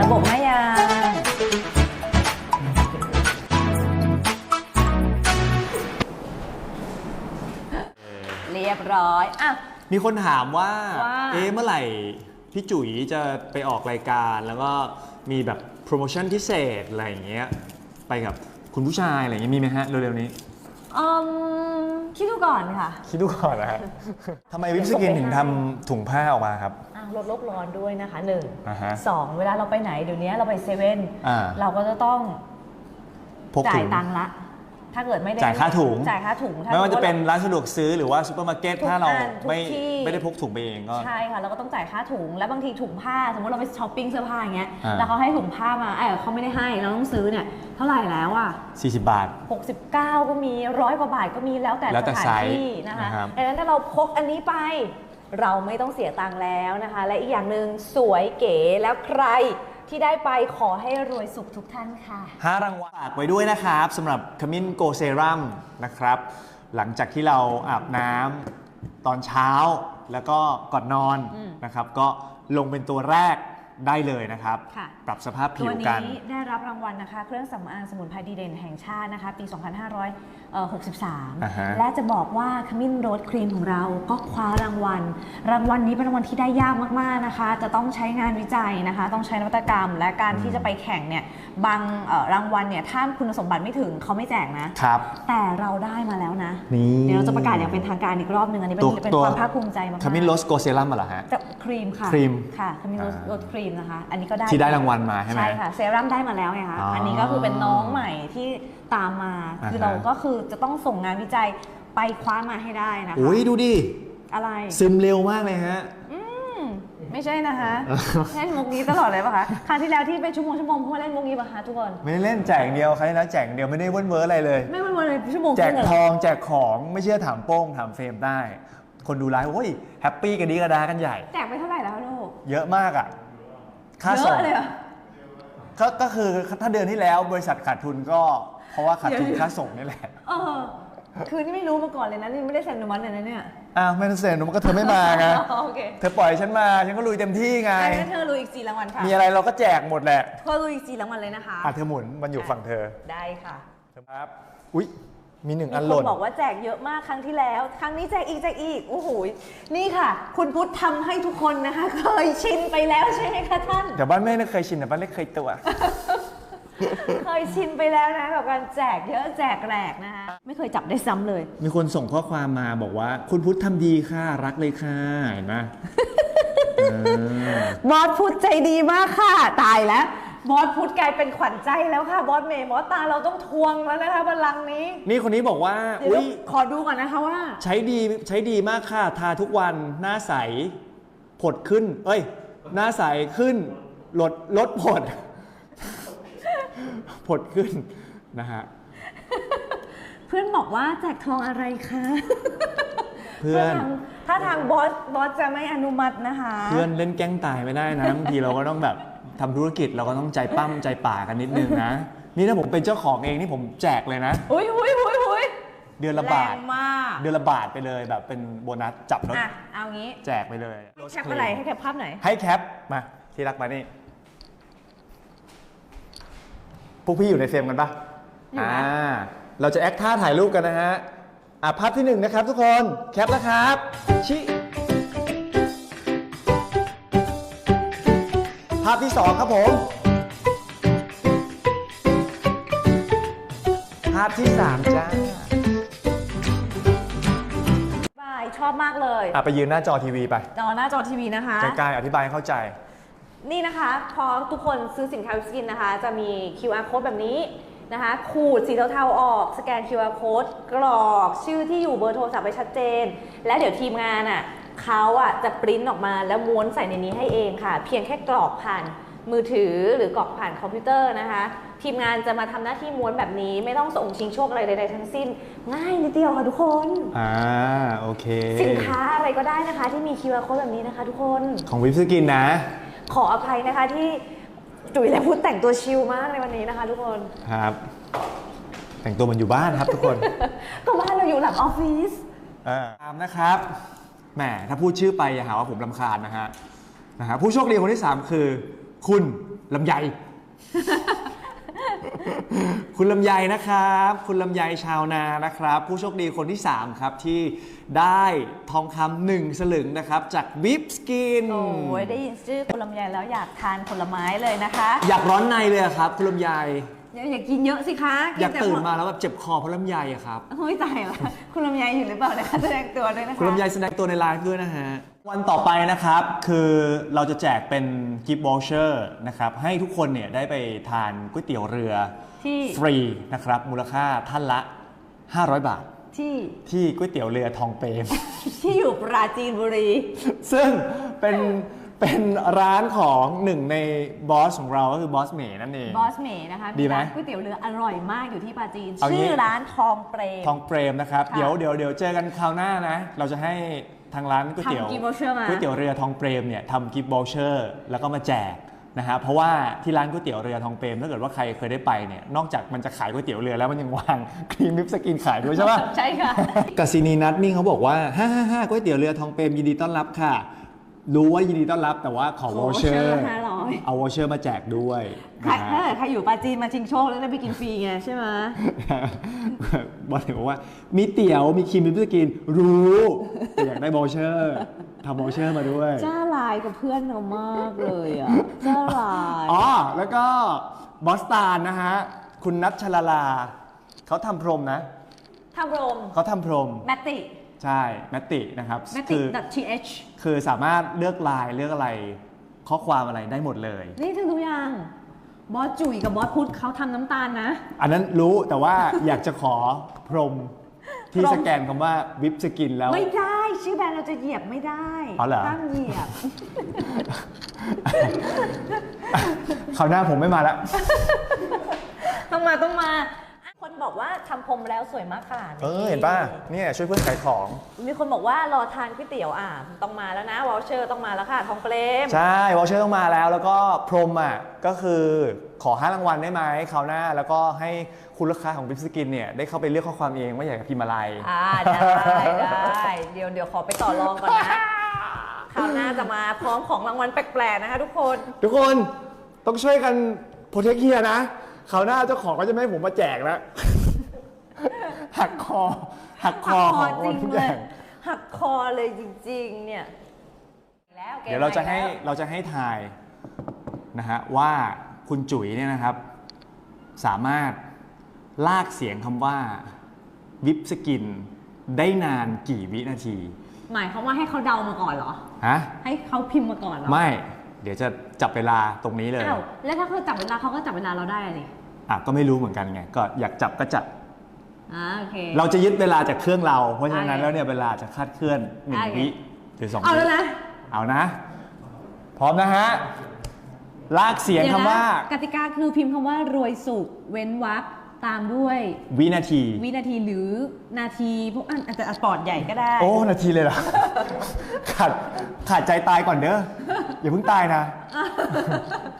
ระบบไม่ยางเรียบร้อยอะ มีคนถามว่า ว่า เอ๊ะเมื่อไหร่พี่จุ๋ยจะไปออกรายการ แล้วก็มีแบบโปรโมชั่นพิเศษอะไรอย่างเงี้ยไปกับคุณผู้ชายอะไรอย่างเงี้ยมีไหมฮะเร็วๆนี้ อืมคิดดูก่อนค่ะคิดดูก่อนนะฮะทำไมวิปสกินถึงทำถุงผ้าออกมาครับ อะลดโลกร้อนด้วยนะคะหนึ่งอ่าฮะสองเวลาเราไปไหนเดี๋ยวนี้เราไปเซเว่นอ่า เราก็จะต้องพกจ่าถุยง ตังค์ละ ถ้าเกิดไม่ได้จ่ายค่าถุง จ่ายค่าถุงถ้ไม่ว่าจะเป็นสมมุติร้านสะดวกซื้อหรือว่าซูเปอร์มาร์เก็ตทุกถ้าเราอันทุกไม่ที่ ไม่ได้พกถุงไปเองก็ ใช่ค่ะเราก็ต้องจ่ายค่าถุง แล้วบางทีถุงผ้า สมมติเราไปช้อปปิ้งเสื้อผ้าอย่างเงี้ยอ่า แล้วเขาให้ถุงผ้ามาเออเขาไม่ได้ให้เราต้องซื้อเนี่ยเท่าไหร่แล้วอะ 40 บาท 69 ก็มีร้อยกว่าบาทก็มีแล้วแต่แล้วแต่สถานที่ไซส์นะคะนะครับ ดังนั้นถ้าเราพกอันนี้ไป เราไม่ต้องเสียตังค์แล้วนะคะ และอีกอย่างหนึ่งสวยเก๋แล้วใคร ที่ได้ไปขอให้รวยสุขทุกท่านค่ะ5รางวัลฝากไว้ด้วยนะครับสำหรับขมิ้นโกเซรัมนะครับ หลังจากที่เราอาบน้ำตอนเช้าแล้วก็ก่อนนอนอืม นะครับ ก็ลงเป็นตัวแรก ได้เลยนะครับ ค่ะ ปรับสภาพผิตัววกัน นี้ได้รับรางวัลนะคะ เครื่องสำอางสมุนไพรดีเด่นแห่งชาตินะคะ ปี อ่าฮะ 2563 และจะบอกว่าขมิ้นโรสครีมของเราก็คว้ารางวัล รางวัลนี้เป็นรางวัลที่ได้ยากมาก ๆ นะคะ จะต้องใช้งานวิจัยนะคะ ต้องใช้นวัตกรรม และการที่จะไปแข่งเนี่ย บางเอ่อรางวัลเนี่ย ถ้าคุณสมบัติไม่ถึงเขาไม่แจกนะ ครับ แต่เราได้มาแล้วนะ นี่ เดี๋ยวเราจะประกาศอย่างเป็นทางการอีกรอบหนึ่งอันนี้เป็นตัวเป็นตัวความภาคภูมิใจมากๆ ขมิ้นโรสโกเซรัมมาเหรอฮะ กับครีมค่ะครีมค่ะขมิ้นโรสอ่าโรสครีมนะคะ อันนี้ก็ได้ที่ได้รางวัลมาใช่ไหมใช่ค่ะเซรั่มได้มาแล้วไงคะอ๋ออัอันนี้ก็คือเป็นน้องใหม่ที่ตามมาอ่าฮะคือเราก็คือจะต้องส่งงานวิจัยไปคว้ามาให้ได้นะคะอุ้ยดูดิอะไรซึมเร็วมากเลยฮะอืมไม่ใช่นะคะเล่นมุกนี้ตลอดเลยปะคะครั้งที่แล้วที่เป็นชั่วโมงชั่วโมงเพราะว่าเล่นมุกนี้ปะคะทุกคนไม่ได้เล่นแจกอย่างเดียวใครแล้วแจกอย่างเดียวไม่ได้เว้นเว้ออะไรเลย ไม่วันๆเลยชั่วโมงแจกครึ่งเลยทองแจกของไม่เชื่อถามโป้งถามเฟรมได้ คนดูไลฟ์โอ้ยแฮปปี้กันดีกระดากันใหญ่แจกไปเท่าไหร่แล้วคะลูกเยอะมากอะ ค่าเยส่งอะเลยเหรอ ก็ก็คือถ้าเดือนที่แล้วบริษัทขาดทุนก็ เพราะว่าขาดทุนเดี๋ยว ค่าส่งนี่แหละ เออคือนี่ไม่รู้มาก่อนเลยนะนี่ไม่ได้เซ็นอนุมัติเลยนะเนี่ยอ้าวไม่ต้องเซ็นมันก็เธอไม่มาไงโอเคเธอปล่อยฉันมา ฉันก็ลุยเต็มที่ไง งั้นเธอรู้อีกสี่รางวัลค่ะมีอะไรเราก็แจกหมดแหละเธอรู้อีกสี่รางวัลเลยนะคะ อะเธอหมุนมันอยู่ฝั่งเธอได้ค่ะ ครับ อุ๊ย มีหนึ่งมีอันคหล่นนบอกว่าแจกเยอะมากครั้งที่แล้ว ครั้งนี้แจกอีกแจกอีกโอ้โหนี่ค่ะ คุณพุทธทำให้ทุกคนนะคะ เคยชินไปแล้วใช่ไหมคะท่าน แต่บ้านแม่ไม่เคยชินแต่บ้านเล็กเคยตัว เคยชินไปแล้วนะกับการแจกเยอะแจกแหลกนะคะไม่เคยจับได้ซ้ำเลย มีคนส่งข้อความมาบอกว่า คุณพุทธทำดีค่ะ รักเลยค่ะเห็นไหม เออบอสพุทธใจดีมากค่ะ ตายแล้ว บอสพุทธกลายเป็นขวัญใจแล้วค่ะ บอสเมย์บอสตาเราต้องทวงแล้วนะคะบัลลังก์นี้นี่คนนี้บอกว่า เดี๋ยวอุ๊ยขอดูก่อนนะคะว่า ใช้ดีใช้ดีมากค่ะ ทาทุกวันหน้าใส ผดขึ้น เอ้ย หน้าใสขึ้น ลดลดผด ผดขึ้นนะฮะ เพื่อนบอกว่าแจกทองอะไรคะเพื่อน ถ้าทางบอสบอสจะไม่อนุมัตินะคะ เพื่อนเล่นแกล้งตายไม่ได้นะบางทีเราก็ต้องแบบ ทำธุรกิจเราก็ต้องใจปั้มใจป่ากันนิดนึงนะ นี่ถ้าผมเป็นเจ้าของเองนี่ผมแจกเลยนะ อุ้ยอุ้ยอุ้ยอุ้ยเดือนละแรบาทงมากเดือนละบาทไปเลยแบบเป็นโบนัสจับรถอะเอางี้แจกไปเลยแคปอะไรให้แคปภาพไหน ให้แคปมาที่รักมานี่พวกพี่อยู่ในเฟรมกันปะอยู่นะ อ่า เราจะแอคท่าถ่ายรูปกันนะฮะ อะภาพที่หนึ่งนะครับทุกคน แคปนะครับ ชิาพที่สองครับผม ภาพที่สามจ้าบายชอบมากเลยอะไปยืนหน้าจอทีวีไปจอหน้าจอทีวีนะคะใกล้ๆอธิบายให้เข้าใจ นี่นะคะ พอทุกคนซื้อสินค้าวิสกินนะคะ จะมี QR code แบบนี้นะคะ ขูดสีเทาๆออก สแกน QR code กรอกชื่อที่อยู่เบอร์โทรศัพท์ไปชัดเจน และเดี๋ยวทีมงานอะ เขาอะจะปริ้นออกมาแล้วม้วนใส่ในนี้ให้เองค่ะ เพียงแค่กรอกผ่านมือถือหรือกรอกผ่านคอมพิวเตอร์นะคะ ทีมงานจะมาทำหน้าที่ม้วนแบบนี้ไม่ต้องส่งชิงโชคอะไรใดๆทั้งสิ้น ง่ายนิดเดียวค่ะทุกคนอ่าโอเค สินค้าอะไรก็ได้นะคะ ที่มี QR code แบบนี้นะคะ ทุกคนของวิปสกินนะ ขออภัยนะคะที่จุ๋ยและพุทธแต่งตัวชิลมากในวันนี้นะคะ ทุกคนครับแต่งตัวเหมันอยู่บ้านครับทุกคน ก็บ้านเราอยู่หลังออฟฟิศอ่าตามนะครับ แหมถ้าพูดชื่อไปอย่าหาว่าผมลำคาญนะฮะนะฮะผู้โชคดีคนที่ 3 คือ คุณลำไย คุณลำไยนะครับ คุณลำไยชาวนานะครับ ผู้โชคดีคนที่ 3 ครับที่ได้ทองคำหนึ่งสลึงนะครับจากวิปสกิน โอ้ยได้ยินชื่อคุณลำไยแล้วอยากทานผลไม้เลยนะคะ อยากร้อนในเลยอะครับ คุณลำไย อย่าอย่ากินเยอะสิคะอยากแต่ตื่นผมาแล้วแบบเจ็บคอเพราะลำไยอะครับโอ้ยตายละคุณลำไยอยู่หรือเปล่านะคะแสดงตัวด้วยนะคะคุณลำไยแสดงตัวในไลฟ์ด้วยนะฮะวันต่อไปนะครับคือเราจะแจกเป็นกิฟต์วอลเชอร์นะครับให้ทุกคนเนี่ยได้ไปทานก๋วยเตี๋ยวเรือที่ฟรีนะครับมูลค่าท่านละ 500 บาท ที่ที่ก๋วยเตี๋ยวเรือทองเปรมที่อยู่ปราจีนบุรี ซึ่งเป็น เป็นร้านของหนึ่งในบอสของเราก็คือบอสเมย์นั่นเอง บอสเมย์นะคะดีไหมร้านก๋วยเตี๋ยวเรืออร่อยมากอยู่ที่ปราจีน เอางี้ ชื่อร้านทองเปรม ทองเปรมนะครับ ค่ะเดี๋ยวเดี๋ยวเดี๋ยวเจอกันคราวหน้านะ เราจะให้ทางร้านก๋วยเตี๋ยวทำ gift voucher มาก๋วยเตี๋ยวเรือทองเปรมเนี่ยทำกิฟต์วอลเชอร์แล้วก็มาแจกนะฮะเพราะว่าที่ร้านก๋วยเตี๋ยวเรือทองเปรมถ้าเกิดว่าใครเคยได้ไปเนี่ยนอกจากมันจะขายก๋วยเตี๋ยวเรือแล้วมันยังวาง ครีมมิปสกินขายด้วยใช่ปะ ใช่ค่ะ กาซินีนัทนี่เขาบอกว่า 555ก๋วยเตี๋ยวเรือทองเปรมยินดีต้อนรับค่ะ รู้ว่ายินดีต้อนรับแต่ว่าขอขอวอลเชอ voucher ร์500เอาวอลเชอร์มาแจกด้วยใครนะถ้าฮะเกิดใครอยู่ปราจีนมาชิงโชคแล้วได้ไปกินฟรีไงใช่ไหมบอลบอกว่า มีเตี๋ยวมีครีมมิปสกิน รู้แต่อยากได้วอลเชอร์ทำวอลเชอร์มาด้วย จ้าลายกับเพื่อนเรามากเลยอะจ้าลายอ๋อ แล้วก็บอสตานนะฮะ คุณนัทชลาลา เขาทำพรมนะ ทำโรมเขาทำพรมแมตติ ใช่แมตตินะครับแมตติคือ .th คือสามารถเลือกลายเลือกอะไรข้อความอะไรได้หมดเลย นี่ถึงทุกอย่างบอสจุ๋ยกับบอสพุทธเขาทำน้ำตาลนะ อันนั้นรู้แต่ว่าอยากจะขอพรมที่พรมสแกนคำว่าวิปสกินแล้ว ไม่ได้ชื่อแบรนด์เราจะเหยียบไม่ได้อ๋อเหรอห้ามเหยียบคราวหน้าผมไม่มาละต้องมาต้องมาคน บอกว่าทำผมแล้วสวยมากค่ะเออเห็นป่ะเนี่ยช่วยเพื่อนขายของ มีคนบอกว่ารอทานก๋วยเตี๋ยวอะต้องมาแล้วนะวอลเชอร์ต้องมาแล้วค่ะทองเปรมใช่วอลเชอร์ต้องมาแล้วแล้วก็พรมอะก็คือขอห้ารางวัลได้ไหมคราวหน้า แล้วก็ให้คุณลูกค้าของวิปสกินเนี่ยได้เข้าไปเลือกข้อความเองว่าอยากจะพิมพ์อะไร อ่าได้ได้เดี๋ยวเดี๋ยวขอไปต่อรองก่อนนะคราวหน้าจะมาพร้อมของรางวัลแปลกๆนะคะ ทุกคน ทุกคนต้องช่วยกันโปรเทคเฮียนะคราวหน้าเจ้าของก็จะไม่ให้ผมมาแจกแล้ว หักคอ หักคอของจริงทุกเลอยย่างหักคอเลยจริง ๆ เนี่ย แล้วกมเดี๋ยวเราจะให้แล้วเราจะให้ทายนะฮะว่าคุณจุ๋ยเนี่ยนะครับ สามารถลากเสียงคำว่าวิปสกินได้นานกี่วินาที หมายความว่าให้เขาเดามาก่อนเหรอฮะให้เขาพิมพ์มาก่อนเหรอ ไม่ เดี๋ยวจะจับเวลาตรงนี้เลยอ้าวแล้วถ้าเขาจับเวลาเขาก็จับเวลาเราได้อะดิอะก็ไม่รู้เหมือนกันไง ก็อยากจับก็จับ อ่าโอเค เราจะยึดเวลาจากเครื่องเรา เพราะฉะนั้นโอเคแล้วเนี่ยเวลาจะคาดเคลื่อนหนึ่งโอเค วิหรือสองเอาวิแล้วนะเอานะ พร้อมนะฮะ ลากเสียงเดี๋ยวคำนะว่ากติกาคือพิมพ์คำว่ารวยสุขเว้นวรรคตามด้วย วินาที วินาทีหรือนาทีพวกอันอาจจะปอดใหญ่ก็ได้ โอ้ นาทีเลยเหรอ ขาดขาดใจตายก่อนเด้อ อย่าเพิ่งตายนะ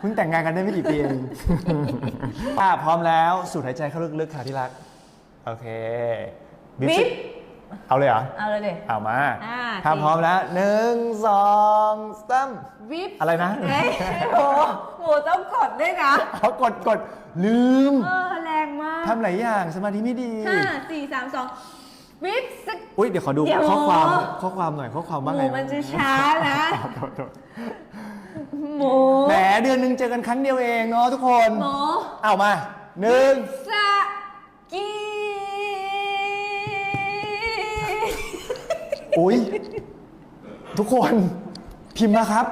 เพิ่งแต่งงานกันได้ไม่กี่ปีเองอะพร้อมแล้ว สูดหายใจเข้าลึกๆค่ะที่รัก โอเคบิ๊บเอาเลยเหรอ เอาเลยดิเอามาอ่าถ้าจริงพร้อมแล้วหนึ่งสองสามวิบอะไรนะเฮ้ยโหโหต้องกดด้วยนะเอากดกดลืม เออแรงมากทำหลายอย่างสมาธิไม่ดีห้าสี่สามสองวิบสักอุ้ยเดี๋ยวขอดูเดี๋ยวข้อความข้อความหน่อยข้อความว่าหไงมูมันจะช้านะโทษโทษหมูแหมเดือนหนึ่งเจอกันครั้งเดียวเองเนาะทุกคนหมูเอามาหนึ่งสะกี อุ้ยทุกคนพิมพ์มาครับ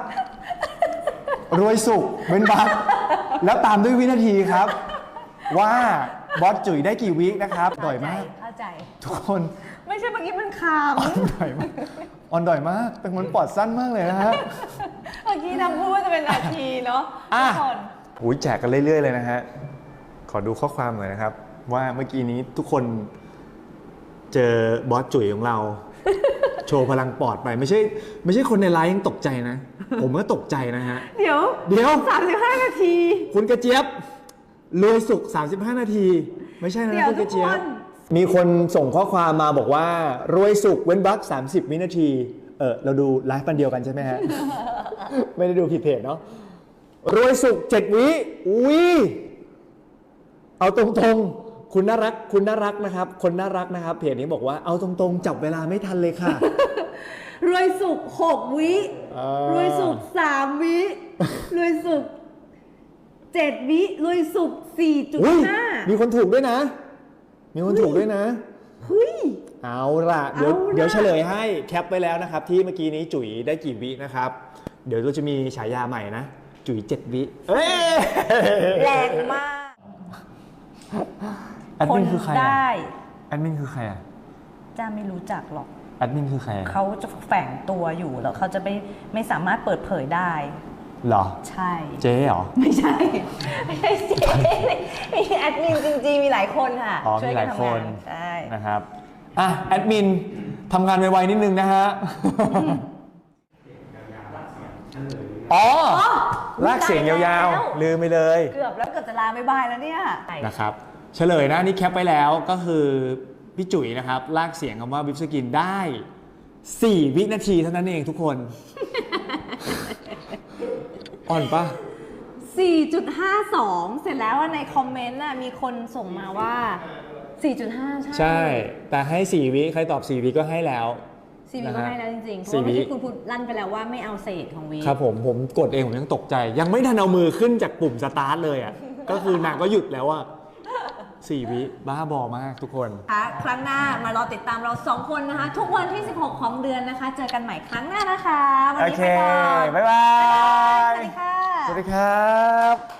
รวยสุขเว้นบักแล้วตามด้วยวินาทีครับ ว่าบอสจุ๋ยได้กี่วินะครับด่อยมาก เข้าใจ ทุกคนไม่ใช่เมื่อกี้มันคามอ่อนด่อยมากอ่อนด่อยมากเป็นคนปอดสั้นมากเลยนะฮะเมื่อกี้นำพูดว่าจะเป็นนาทีเนาะอะทุกคนอุ้ยแจกกันเรื่อย ๆ เลยนะฮะ ขอดูข้อความหน่อยนะครับ ว่าเมื่อกี้นี้ทุกคนเจอบอสจุ๋ยของเรา โชว์พลังปอดไปไม่ใช่ ไม่ใช่คนในไลน์ยังตกใจนะ ผมก็ตกใจนะฮะ เดี๋ยวเดี๋ยว สามสิบห้านาที คุณกระเจี๊ยบรวยสุข 35 นาที ไม่ใช่นะเดี๋ยวคุณกระเจี๊ยทุบกคนมีคนส่งข้อความมาบอกว่ารวยสุขเว้นบัก30 วินาที เออเราดูไลฟ์ปันเดียวกันใช่ไหมฮะ ไม่ได้ดูผิดเพจเนาะรวยสุขเจ็ดวิอุ้ยเอาตรงๆ คุณน่ารักคุณน่ารักนะครับ คนน่ารักนะครับเพจนี้บอกว่าเอาตรงๆ จับเวลาไม่ทันเลยค่ะ รวยสุขหกวิ อ่ารวยสุขสามวิ รวยสุขเจ็ดวิ รวยสุขสี่จุดอุ้ยห้ามีคนถูกด้วยนะ มีคนถูกด้วยนะ เฮ้ย เอาล่ะเดี๋ยวเอาล่ะ เดี๋ยวเฉลยให้แคปไปแล้วนะครับ ที่เมื่อกี้นี้จุ๋ยได้กี่วินะครับ เดี๋ยวเราจะมีฉายาใหม่นะ จุ๋ยเจ็ดวิเอ้ยแรงมาก แอดมินคือใครได้แอดมินคือใครอะจ้าไม่รู้จักหรอก แอดมินคือใครอะเขาจะแฝงตัวอยู่แล้วเขาจะไม่ไม่สามารถเปิดเผยได้ เหรอ ใช่ เจ๊เหรอ ไม่ใช่ ไม่ใช่เจ๊มีแอดมินจริงๆ มีหลายคนค่ะ อ๋อช่วมียหกัลายทำคงานนใช่ นะครับอะแอดมินทำงานไวๆนิดนึงนะฮะอ๋อลากเสียงยาวๆ ลืมไปเลย เกือบแล้วเกือบจะลาไม่บายแล้วเนี่ย นะครับ เฉลยนะนี่แคปไปแล้วก็คือพี่จุ๋ยนะครับ ลากเสียงคำว่าวิปสกินได้ 4 วินาทีเท่านั้นเองทุกคน อ่อนปะ4.52 เสร็จแล้วว่าในคอมเมนต์น่ะมีคนส่งมาว่า 4.5 ใช่ใช่ แต่ให้ 4 วิใครตอบ 4 วิก็ให้แล้ว สี่วินะก็ฮะให้แล้วจริงๆ เพราะสี่ว่าวิเมื่อกี้คุณพูดลั่นไปแล้วว่าไม่เอาเศษของวีครับผมผมกดเองผมยังตกใจ ยังไม่ทันเอามือขึ้นจากปุ่มสตาร์ทเลยอะ ก็คือนางก็หยุดแล้วอะ สี่วิบ้าบอมากทุกคน ค่ะครั้งหน้ามารอติดตามเรา 2 คนนะคะ ทุกวันที่ 16 ของเดือนนะคะ เจอกันใหม่ครั้งหน้านะคะ วันนี้ไปก่อนโอเคบ๊ายบายสวัสดีค่ะ สวัสดีครับ